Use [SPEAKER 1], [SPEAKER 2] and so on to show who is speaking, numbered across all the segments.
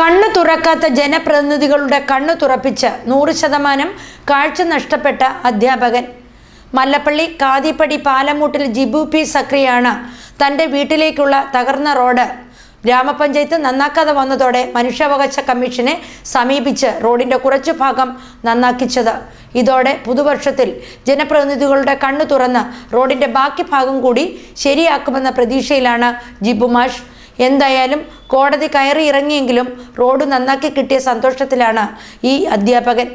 [SPEAKER 1] കണ്ണു തുറക്കാത്ത ജനപ്രതിനിധികളുടെ കണ്ണു തുറപ്പിച്ച് നൂറ് ശതമാനം കാഴ്ച നഷ്ടപ്പെട്ട അധ്യാപകൻ. മല്ലപ്പള്ളി കാതിപ്പടി പാലമൂട്ടിൽ ജിബു പി സക്രിയാണ് തന്റെ വീട്ടിലേക്കുള്ള തകർന്ന റോഡ്. ഗ്രാമപഞ്ചായത്ത് നന്നാക്കാതെ വന്നതോടെ മനുഷ്യാവകാശ കമ്മീഷനെ സമീപിച്ച് റോഡിന്റെ കുറച്ചു ഭാഗം നന്നാക്കിച്ചത്. ഇതോടെ പുതുവർഷത്തിൽ ജനപ്രതിനിധികളുടെ കണ്ണു തുറന്ന് റോഡിന്റെ ബാക്കി ഭാഗം കൂടി ശരിയാക്കുമെന്ന പ്രതീക്ഷയിലാണ് ജിബുമാഷ് എന്തായാലും കോടതി കയറി ഇറങ്ങിയെങ്കിലും റോഡ് നന്നാക്കി കിട്ടിയ സന്തോഷത്തിലാണ് ഈ അധ്യാപകൻ.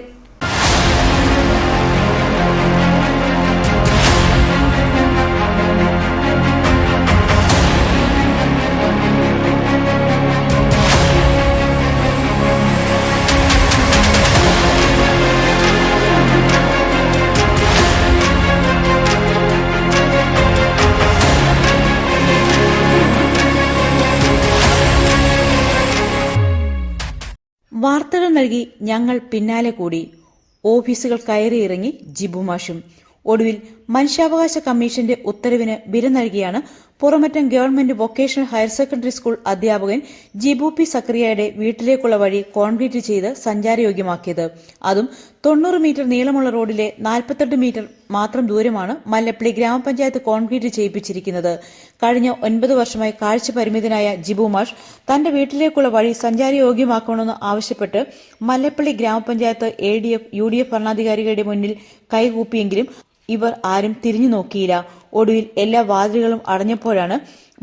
[SPEAKER 2] വാർത്തകൾ നൽകി ഞങ്ങൾ പിന്നാലെ കൂടി. ഓഫീസുകൾ കയറിയിറങ്ങി ജിബുമാഷും ഒടുവിൽ മനുഷ്യാവകാശ കമ്മീഷന്റെ ഉത്തരവിന് വില നൽകിയാണ് Puramattom government vocational higher secondary school അധ്യാപകൻ ജിബു പി സക്രിയയുടെ വീട്ടിലേക്കുള്ള വഴി കോൺക്രീറ്റ് ചെയ്ത് സഞ്ചാരയോഗ്യമാക്കിയത്. അതും തൊണ്ണൂറ് മീറ്റർ നീളമുള്ള റോഡിലെ നാൽപ്പത്തെട്ട് മീറ്റർ മാത്രം ദൂരമാണ് മല്ലപ്പള്ളി ഗ്രാമപഞ്ചായത്ത് കോൺക്രീറ്റ് ചെയ്യിപ്പിച്ചിരിക്കുന്നത്. കഴിഞ്ഞ ഒൻപത് വർഷമായി കാഴ്ച പരിമിതനായ ജിബു മാഷ് തന്റെ വീട്ടിലേക്കുള്ള വഴി സഞ്ചാരയോഗ്യമാക്കണമെന്ന് ആവശ്യപ്പെട്ട് മല്ലപ്പള്ളി ഗ്രാമപഞ്ചായത്ത് A D F U D F ഭരണാധികാരികളുടെ മുന്നിൽ കൈകൂപ്പിയെങ്കിലും ഇവർ ആരും തിരിഞ്ഞു നോക്കിയില്ല. ഒടുവിൽ എല്ലാ വാതിലുകളും അടഞ്ഞപ്പോഴാണ്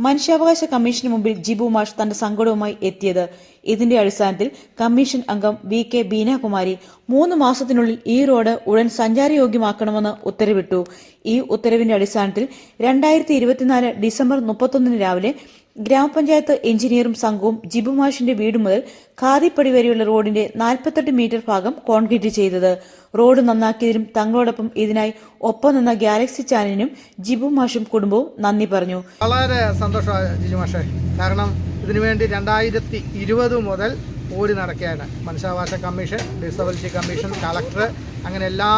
[SPEAKER 2] മനുഷ്യാവകാശ കമ്മീഷന് മുമ്പിൽ ജിബു മാഷ് തന്റെ സങ്കടവുമായി എത്തിയത്. ഇതിന്റെ അടിസ്ഥാനത്തിൽ കമ്മീഷൻ അംഗം വി കെ ബീനാകുമാരി മൂന്ന് മാസത്തിനുള്ളിൽ ഈ റോഡ് ഉടൻ സഞ്ചാരയോഗ്യമാക്കണമെന്ന് ഉത്തരവിട്ടു. ഈ ഉത്തരവിന്റെ അടിസ്ഥാനത്തിൽ രണ്ടായിരത്തി ഡിസംബർ മുപ്പത്തൊന്നിന് രാവിലെ ഗ്രാമപഞ്ചായത്ത് എഞ്ചിനീയറും സംഘവും ജിബുമാഷിന്റെ വീട് മുതൽ ഖാദിപ്പടി വരെയുള്ള റോഡിന്റെ നാൽപ്പത്തെട്ട് മീറ്റർ ഭാഗം കോൺക്രീറ്റ് ചെയ്തത്. റോഡ് നന്നാക്കിയതിനും തങ്ങളോടൊപ്പം ഇതിനായി ഒപ്പം നിന്ന ഗാലക്സി ചാനലിനും ജിബു മാഷും കുടുംബവും നന്ദി പറഞ്ഞു.
[SPEAKER 3] വളരെ മാഷേ. കാരണം ഇതിനുവേണ്ടി രണ്ടായിരത്തി ഇരുപത് മുതൽ ഓടി നടക്കുകയാണ്. മനുഷ്യാവകാശ കമ്മീഷൻ ഡിസബിലിറ്റി കമ്മീഷൻ കളക്ടർ അങ്ങനെ എല്ലാ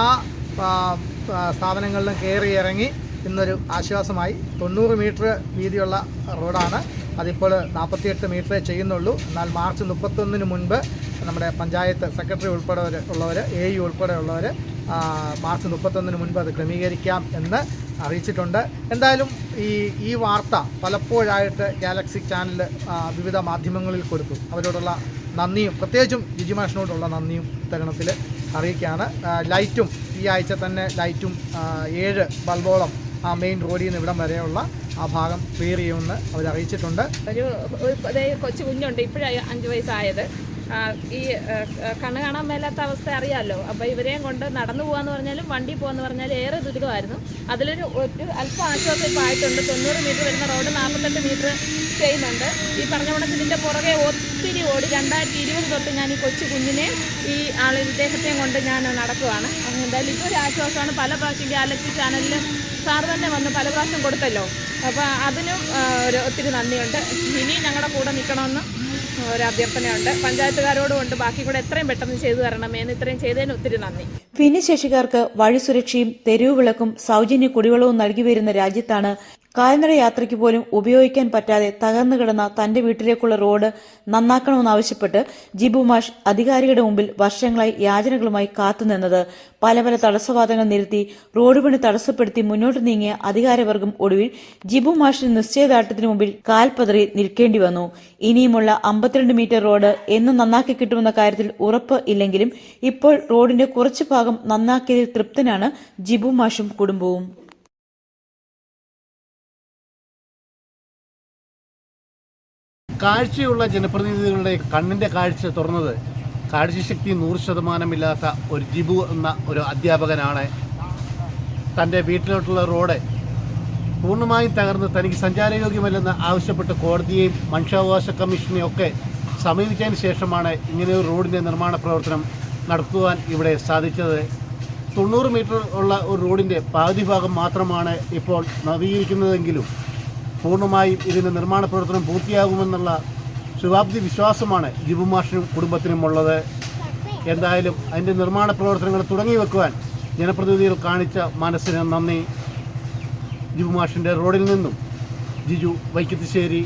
[SPEAKER 3] സ്ഥാപനങ്ങളിലും കയറി ഇറങ്ങി ഇന്നൊരു ആശ്വാസമായി തൊണ്ണൂറ് മീറ്റർ വീതിയുള്ള റോഡാണ്. അതിപ്പോൾ നാൽപ്പത്തിയെട്ട് മീറ്ററേ ചെയ്യുന്നുള്ളൂ. എന്നാൽ മാർച്ച് മുപ്പത്തൊന്നിന് മുൻപ് നമ്മുടെ പഞ്ചായത്ത് സെക്രട്ടറി ഉൾപ്പെടെ ഉള്ളവർ എ യു ഉൾപ്പെടെ ഉള്ളവർ മാർച്ച് മുപ്പത്തൊന്നിന് മുൻപ് അത് ക്രമീകരിക്കാം എന്ന് അറിയിച്ചിട്ടുണ്ട്. എന്തായാലും ഈ ഈ വാർത്ത പലപ്പോഴായിട്ട് ഗാലക്സി ചാനൽ വിവിധ മാധ്യമങ്ങളിൽ കൊടുത്തു. അവരോടുള്ള നന്ദിയും പ്രത്യേകിച്ചും ജിജിമാഷിനോടുള്ള നന്ദിയും തരുണത്തിൽ അറിയിക്കുകയാണ്. ലൈറ്റും ഈ ആഴ്ച തന്നെ ലൈറ്റും ഏഴ് ബൾബോളം ആ മെയിൻ റോഡിൽ നിന്ന് ഇവിടം വരെയുള്ള ആ ഭാഗം ക്ലിയർ ചെയ്യുമെന്ന് അവർ അറിയിച്ചിട്ടുണ്ട്
[SPEAKER 4] ഒരു കൊച്ചു കുഞ്ഞുണ്ട് ഇപ്പോഴാണ് അഞ്ച് വയസ്സായത്. ഈ കണ്ണ് കാണാൻ മേലാത്ത അവസ്ഥ അറിയാമല്ലോ അപ്പോൾ ഇവരെയും കൊണ്ട് നടന്നു പോകാന്ന് പറഞ്ഞാലും വണ്ടി പോകാന്ന് പറഞ്ഞാലും ഏറെ ദുരിതമായിരുന്നു. അതിലൊരു ഒരു അല്പം ആശ്വാസം ഇപ്പോൾ ആയിട്ടുണ്ട്. തൊണ്ണൂറ് മീറ്റർ വരുന്ന റോഡ് നാൽപ്പത്തെട്ട് മീറ്റർ ചെയ്യുന്നുണ്ട്. ഈ പറഞ്ഞ കണക്ക് ഇതിന്റെ പുറകെ ഒത്തിരി ഓടി രണ്ടായിരത്തി ഇരുപത് തൊട്ട് ഞാൻ ഈ കൊച്ചു കുഞ്ഞിനെ ഈ ആൾ ഇദ്ദേഹത്തെയും കൊണ്ട് ഞാൻ നടക്കുവാണ്. എന്തായാലും ഇപ്പോൾ ഒരു ആശ്വാസമാണ്. പല പ്രാവശ്യം ഗാലക്സി ചാനലിൽ സാർ തന്നെ വന്ന് പല പ്രാവശ്യം കൊടുത്തല്ലോ. അപ്പോൾ അതിനും ഒരു ഒത്തിരി നന്ദിയുണ്ട്. ഇനി ഞങ്ങളുടെ കൂടെ നിൽക്കണമെന്ന് ഒരു അഭ്യർത്ഥനയുണ്ട് പഞ്ചായത്തുകാരോടും ഉണ്ട്. ബാക്കി കൂടെ എത്രയും പെട്ടെന്ന് ചെയ്തു തരണമേന്ന് ഇത്രയും ചെയ്തതിന് ഒത്തിരി നന്ദി.
[SPEAKER 2] ഭിന്നശേഷിക്കാർക്ക് വഴി സുരക്ഷയും തെരുവ് വിളക്കും സൗജന്യ കുടിവെള്ളവും നൽകി വരുന്ന രാജ്യത്താണ് കാൽനട യാത്രയ്ക്ക് പോലും ഉപയോഗിക്കാൻ പറ്റാതെ തകർന്നു കിടന്ന തന്റെ വീട്ടിലേക്കുള്ള റോഡ് നന്നാക്കണമെന്നാവശ്യപ്പെട്ട് ജിബു മാഷ് അധികാരികളുടെ മുമ്പിൽ വർഷങ്ങളായി യാചനകളുമായി കാത്തുനിന്നത് പല പല തടസ്സവാദങ്ങൾ നിരത്തി റോഡ് പണി തടസ്സപ്പെടുത്തി മുന്നോട്ട് നീങ്ങിയ അധികാരവർഗം ഒടുവിൽ ജിബു മാഷിന് നിശ്ചയദാർഢ്യത്തിന് മുമ്പിൽ കാൽപതറി നിൽക്കേണ്ടി വന്നു. ഇനിയുമുള്ള അമ്പത്തിരണ്ട് മീറ്റർ റോഡ് എന്ന് നന്നാക്കി കിട്ടുമെന്ന കാര്യത്തിൽ ഉറപ്പ് ഇല്ലെങ്കിലും ഇപ്പോൾ റോഡിന്റെ കുറച്ച് ഭാഗം നന്നാക്കിയതിൽ തൃപ്തനാണ് ജിബു മാഷും കുടുംബവും.
[SPEAKER 5] കാഴ്ചയുള്ള ജനപ്രതിനിധികളുടെ കണ്ണിന്റെ കാഴ്ച തുറന്നത് കാഴ്ചശക്തി നൂറ് ശതമാനമില്ലാത്ത ഒരു ജിബു എന്ന ഒരു അധ്യാപകനാണ്. തന്റെ വീട്ടിലോട്ടുള്ള റോഡ് പൂർണമായും തകർന്ന് തനിക്ക് സഞ്ചാരയോഗ്യമല്ലെന്ന് ആവശ്യപ്പെട്ട് കോടതിയെയും മനുഷ്യാവകാശ കമ്മീഷനെയും ഒക്കെ സമീപിച്ചതിന് ശേഷമാണ് ഇങ്ങനെ ഒരു റോഡിന്റെ നിർമ്മാണ പ്രവർത്തനം നടത്തുവാൻ ഇവിടെ സാധിച്ചത്. തൊണ്ണൂറ് മീറ്റർ ഉള്ള ഒരു റോഡിന്റെ പകുതി ഭാഗം മാത്രമാണ് ഇപ്പോൾ നവീകരിക്കുന്നതെങ്കിലും പൂർണമായും ഇതിന്റെ നിർമ്മാണ പ്രവർത്തനം പൂർത്തിയാകുമെന്നുള്ള ശുഭാപ്തി വിശ്വാസമാണ് ജിബുമാഷിനും കുടുംബത്തിനുമുള്ളത് എന്തായാലും അതിന്റെ നിർമ്മാണ പ്രവർത്തനങ്ങൾ തുടങ്ങി വെക്കുവാൻ ജനപ്രതിനിധികൾ കാണിച്ച മനസ്സിന് നന്ദി. ജിബുമാഷിന്റെ റോഡിൽ നിന്നും ജിജു വൈക്കത്തിശ്ശേരി.